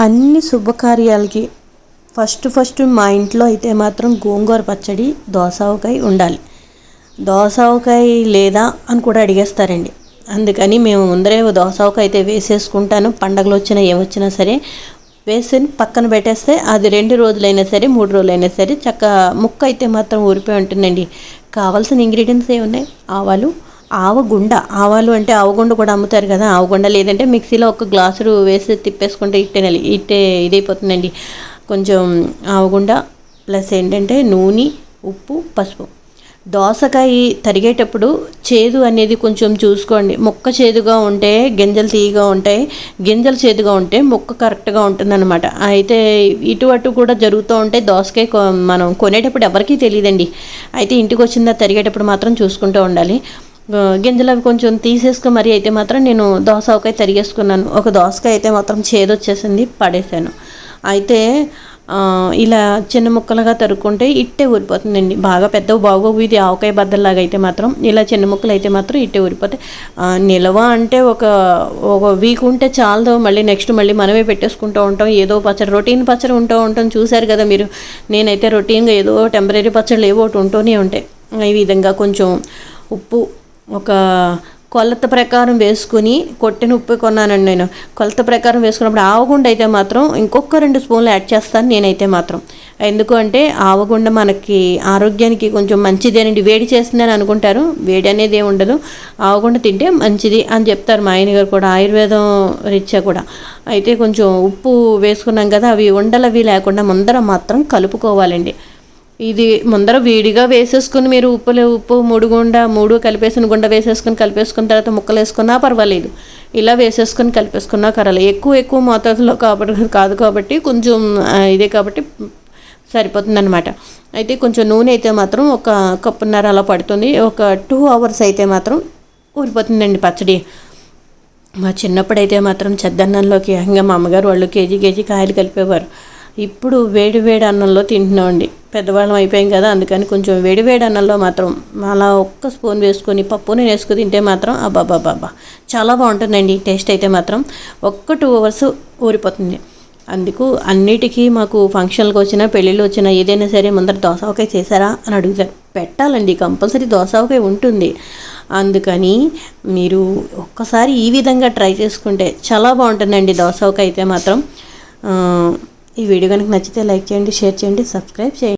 అన్ని శుభకార్యాలకి first first మా ఇంట్లో అయితే మాత్రం గోంగూర పచ్చడి దోసావకాయ ఉండాలి. దోసావకాయ లేదా అని కూడా అడిగేస్తారండి. అందుకని మేము ముందరే దోసావకాయ అయితే వేసేసుకుంటాను. పండగలు వచ్చినా ఏమొచ్చినా సరే వేసి పక్కన పెట్టేస్తే అది రెండు రోజులైనా సరే మూడు రోజులైనా సరే చక్క ముక్క అయితే మాత్రం ఊరిపోయి ఉంటుందండి. కావాల్సిన ఇంగ్రీడియంట్స్ ఏమున్నాయి? ఆవాలు ఆవగుండ. ఆవాలు అంటే ఆవగుండ కూడా అమ్ముతారు కదా ఆవగుండ లేదంటే మిక్సీలో ఒక గ్లాసు వేసి తిప్పేసుకుంటే ఇట్టే ఇట్టే ఇదైపోతుందండి. కొంచెం ఆవగుండ ప్లస్ ఏంటంటే నూనె ఉప్పు పసుపు. దోసకాయ తరిగేటప్పుడు చేదు అనేది కొంచెం చూసుకోండి. మొక్క చేదుగా ఉంటే గింజలు తీయగా ఉంటాయి గింజలు చేదుగా ఉంటే మొక్క కరెక్ట్గా ఉంటుందన్నమాట. అయితే ఇటు అటు కూడా జరుగుతూ ఉంటాయి దోసకాయ మనం కొనేటప్పుడు ఎవరికీ తెలియదండి. అయితే ఇంటికి వచ్చిందా తరిగేటప్పుడు మాత్రం చూసుకుంటూ ఉండాలి. గింజలు అవి కొంచెం తీసేసుకుని మరి అయితే మాత్రం నేను దోసకాయ తరిగేసుకున్నాను. ఒక దోసకాయ అయితే మాత్రం చేదు వచ్చేసింది పడేసాను అయితే ఇలా చిన్న ముక్కలుగా తరుక్కుంటే ఇట్టే ఊరిపోతుందండి. బాగా పెద్ద బాగోవు ఇది ఆవకాయ బద్దల్లాగా అయితే మాత్రం ఇలా చిన్న ముక్కలు అయితే మాత్రం ఇట్టే ఊరిపోతాయి. నిల్వ అంటే ఒక ఒక వీక్ ఉంటే చాలదు. మళ్ళీ నెక్స్ట్ మళ్ళీ మనమే పెట్టేసుకుంటూ ఉంటాం. ఏదో పచ్చడి రొటీన్ పచ్చడి ఉంటూ ఉంటాం. చూశారు కదా మీరు నేనైతే రొటీన్గా ఏదో టెంపరీ పచ్చళ్ళు ఏవో ఒకటి ఉంటూనే ఉంటాయి. ఈ విధంగా కొంచెం ఉప్పు ఒక కొలత ప్రకారం వేసుకుని కొట్టిన ఉప్పు కొన్నానండి నేను. కొలత ప్రకారం వేసుకున్నప్పుడు ఆవగుండ అయితే మాత్రం ఇంకొక రెండు స్పూన్లు యాడ్ చేస్తాను నేనైతే మాత్రం. ఎందుకు అంటే ఆవగుండ మనకి ఆరోగ్యానికి కొంచెం మంచిదేనండి. వేడి చేస్తుందని అనుకుంటారు. వేడి అనేది ఏమి ఉండదు. ఆవగుండ తింటే మంచిది అని చెప్తారు మా ఆయన గారు కూడా ఆయుర్వేదం రీత్యా కూడా. అయితే కొంచెం ఉప్పు వేసుకున్నాం కదా అవి ఉండలవి లేకుండా ముందర మాత్రం కలుపుకోవాలండి. ఇది ముందర వేడిగా వేసేసుకుని మీరు ఉప్పులు ఉప్పు మూడు గుండ మూడు కలిపేసిన గుండ వేసేసుకుని కలిపేసుకున్న తర్వాత ముక్కలు వేసుకున్నా పర్వాలేదు. ఇలా వేసేసుకొని కలిపేసుకున్నా కరాలి ఎక్కువ ఎక్కువ మోతాదులో కాబట్టి కాదు కాబట్టి కొంచెం ఇదే కాబట్టి సరిపోతుందనమాట అయితే కొంచెం నూనె అయితే మాత్రం ఒక కప్పున్నర అలా పడుతుంది. ఒక టూ అవర్స్ అయితే మాత్రం ఊరిపోతుందండి పచ్చడి. మా చిన్నప్పుడైతే మాత్రం చెద్దన్నంలోకి ఇంకా మా అమ్మగారు వాళ్ళు కేజీ కేజీ కాయలు కలిపేవారు. ఇప్పుడు వేడి వేడి అన్నంలో తింటున్నామండి. పెద్దవాళ్ళం అయిపోయాం కదా అందుకని కొంచెం వేడివేడి అన్నంలో మాత్రం అలా ఒక్క స్పూన్ వేసుకొని పప్పుని వేసుకుని తింటే మాత్రం అబ్బాబాబాబా చాలా బాగుంటుందండి టేస్ట్ అయితే మాత్రం. ఒక్క టూ అవర్స్ ఊరిపోతుంది. అందుకు అన్నిటికీ మాకు ఫంక్షన్లకు వచ్చినా పెళ్ళిళ్ళు వచ్చినా ఏదైనా సరే ముందర దోసకాయ చేశారా అని అడుగుతారు. పెట్టాలండి కంపల్సరీ దోసకాయ ఉంటుంది. అందుకని మీరు ఒక్కసారి ఈ విధంగా ట్రై చేసుకుంటే చాలా బాగుంటుందండి దోసకాయ అయితే మాత్రం. ఈ వీడియో కనుక నచ్చితే లైక్ చేయండి షేర్ చేయండి సబ్స్క్రైబ్ చేయండి.